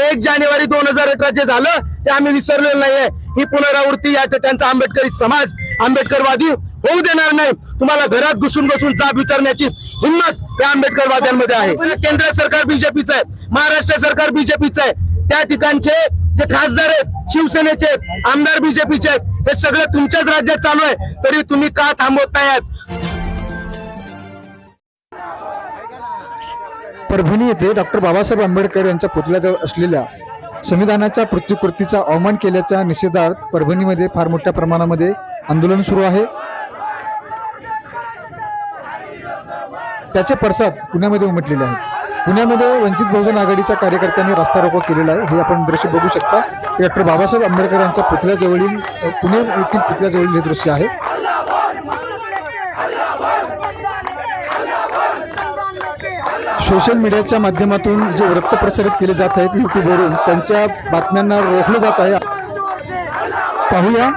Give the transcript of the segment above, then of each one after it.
एक जानेवारी दोन हजार अठरा जे झालं ते आम्ही विसरलेलं नाहीये. ही पुनरावृत्ती या त्यांचा आंबेडकरी समाज आंबेडकरवादी होऊ देणार नाही. तुम्हाला घरात घुसून बसून जाब विचारण्याची हिंमत या आंबेडकरवाद्यांमध्ये आहे. केंद्र सरकार बीजेपीचं आहे. महाराष्ट्र सरकार बीजेपीचं आहे. त्या ठिकाणचे जे खासदार आहेत शिवसेनेचे आहेत आमदार बीजेपीचे आहेत हे सगळं तुमच्याच राज्यात चालू आहे. तरी तुम्ही का थांबवत नाही आहात? परभणी येथे डॉक्टर बाबासाहेब आंबेडकर यांच्या पुतळ्याजवळ असलेल्या संविधानाच्या प्रतिकृतीचा अवमान केल्याच्या निषेधार्थ परभणीमध्ये फार मोठ्या प्रमाणामध्ये आंदोलन सुरू आहे. त्याचे पडसाद पुण्यामध्ये उमटलेले आहेत. पुण्यामध्ये वंचित बहुजन आघाडीच्या कार्यकर्त्यांनी रास्ता रोको केलेला आहे. हे आपण दृश्य बघू शकता. डॉक्टर बाबासाहेब आंबेडकर यांच्या पुतळ्याजवळील पुणे येथील पुतळ्याजवळील हे दृश्य आहे. सोशल मीडियाच्या माध्यमातून जे वृत्त प्रसारित केले जात आहेत युट्यूबवरून त्यांच्या बातम्यांना रोखलं जात आहे. पाहूया.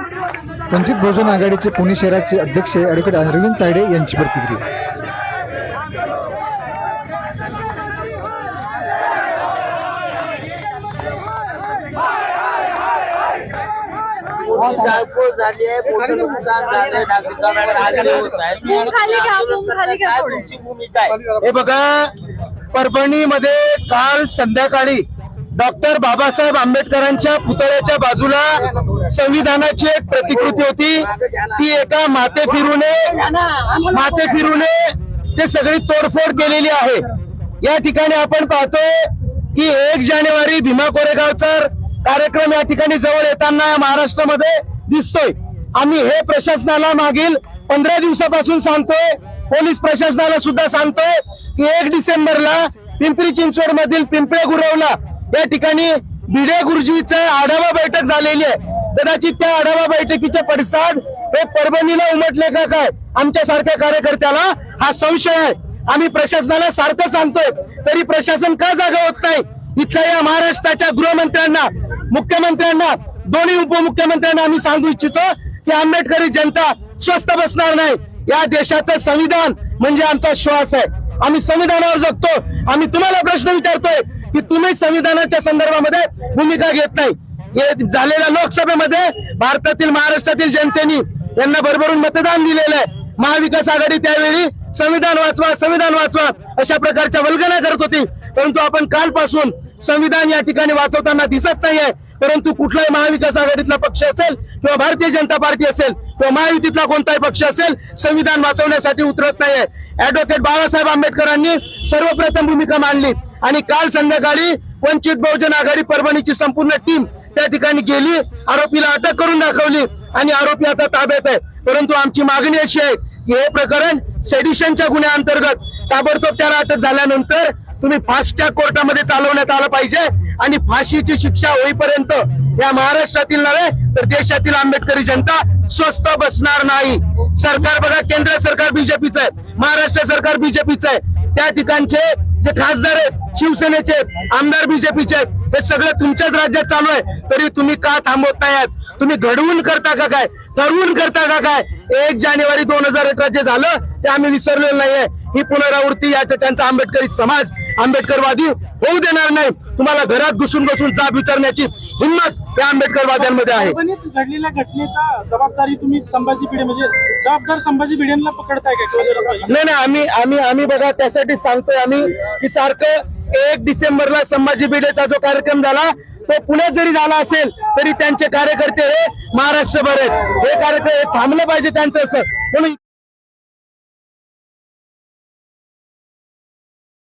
वंचित बहुजन आघाडीचे पुणे शहराचे अध्यक्ष ॲडव्होकेट अरविंद तायडे यांची प्रतिक्रिया. झाली नागरिकांवर होत. तुमची भूमिका आहे हे बघा परभणीमध्ये काल संध्याकाळी डॉक्टर बाबासाहेब आंबेडकरांच्या पुतळ्याच्या बाजूला संविधानाची एक प्रतिकृती होती. ती एका माते फिरूने माते फिरूने ते सगळी तोडफोड केलेली आहे. या ठिकाणी आपण पाहतोय की एक जानेवारी भीमा कोरेगावचा कार्यक्रम या ठिकाणी जवळ येताना महाराष्ट्रामध्ये दिसतोय. आम्ही हे प्रशासनाला मागील पंधरा दिवसापासून सांगतोय पोलीस प्रशासनाला सुद्धा सांगतोय. की एक डिसेंबरला पिंपरी चिंचवड मधील पिंपळे गुरवला या ठिकाणी भिडे गुरुजीचा आढावा बैठक झालेली आहे. कदाचित त्या आढावा बैठकीचे पडसाद हे परभणीला उमटले का काय? आमच्या सारख्या कार्यकर्त्याला हा संशय आहे. आम्ही प्रशासनाला सारखं सांगतोय तरी प्रशासन का जागा होत नाही? इथल्या या महाराष्ट्राच्या गृहमंत्र्यांना मुख्यमंत्र्यांना दोन्ही उपमुख्यमंत्र्यांना आम्ही सांगू इच्छितो की आंबेडकरी जनता स्वस्त बसणार नाही. या देशाचं संविधान म्हणजे आमचा श्वास आहे. आम्ही संविधानावर जगतो आम्ही तुम्हाला प्रश्न विचारतोय की तुम्ही संविधानाच्या संदर्भामध्ये भूमिका घेत नाही. झालेल्या लोकसभेमध्ये भारतातील महाराष्ट्रातील जनतेने यांना भरभरून मतदान दिलेलं आहे. महाविकास आघाडी त्यावेळी संविधान वाचवा संविधान वाचवा अशा प्रकारच्या वल्गना करत होती. परंतु आपण कालपासून संविधान या ठिकाणी वाचवताना दिसत नाहीये. परंतु कुठलाही महाविकास आघाडीतला पक्ष असेल किंवा भारतीय जनता पार्टी असेल तो महायुतीतला कोणताही पक्ष असेल संविधान वाचवण्यासाठी उतरत नाहीये. ऍडव्होकेट बाबासाहेब आंबेडकरांनी सर्वप्रथम भूमिका मांडली आणि काल संध्याकाळी वंचित बहुजन आघाडी परभणीची संपूर्ण टीम त्या ठिकाणी गेली आरोपीला अटक करून दाखवली आणि आरोपी आता ताब्यात आहे. परंतु आमची मागणी अशी आहे की हे प्रकरण सेडिशनच्या गुन्ह्याअंतर्गत ताबडतोब त्याला अटक झाल्यानंतर तुम्ही फास्ट ट्रॅक कोर्टामध्ये चालवण्यात आलं पाहिजे आणि फाशीची शिक्षा होईपर्यंत या महाराष्ट्रातील नव्हे तर देशातील आंबेडकरी जनता स्वस्त बसणार नाही. सरकार बघा केंद्र सरकार बीजेपीचं आहे. महाराष्ट्र सरकार बीजेपीचं आहे. त्या ठिकाणचे जे खासदार आहेत शिवसेनेचे आहेत आमदार बीजेपीचे आहेत हे सगळं तुमच्याच राज्यात चालू आहे. तरी तुम्ही का थांबवत नाही आहात? तुम्ही घडवून करता का काय? ठरवून करता का काय? एक जानेवारी दोन हजार अठरा जे झालं ते आम्ही विसरलेलं नाहीये. ही पुनरावृत्ती या त्यांचा आंबेडकरी समाज आंबेडकरवादी होऊ देणार नाही. तुम्हाला घरात घुसून बसून जाब विचारण्याची हिंमत या आंबेडकरवाद्यांमध्ये आहे. परभणीत घडलेल्या घटनेचा जबाबदारी तुम्ही संभाजी भिडे म्हणजे जबाबदार संभाजी भिडेंना पकडताय का किंवा? नाही नाही आम्ही आम्ही आम्ही बघा त्यासाठी सांगतोय आम्ही की सारखं एक डिसेंबरला संभाजी भिडेचा जो कार्यक्रम झाला तो पुण्यात जरी झाला असेल तरी त्यांचे कार्यकर्ते हे महाराष्ट्रभर आहेत. हे कार्यक्रम हे थांबलं पाहिजे त्यांचं असं. म्हणून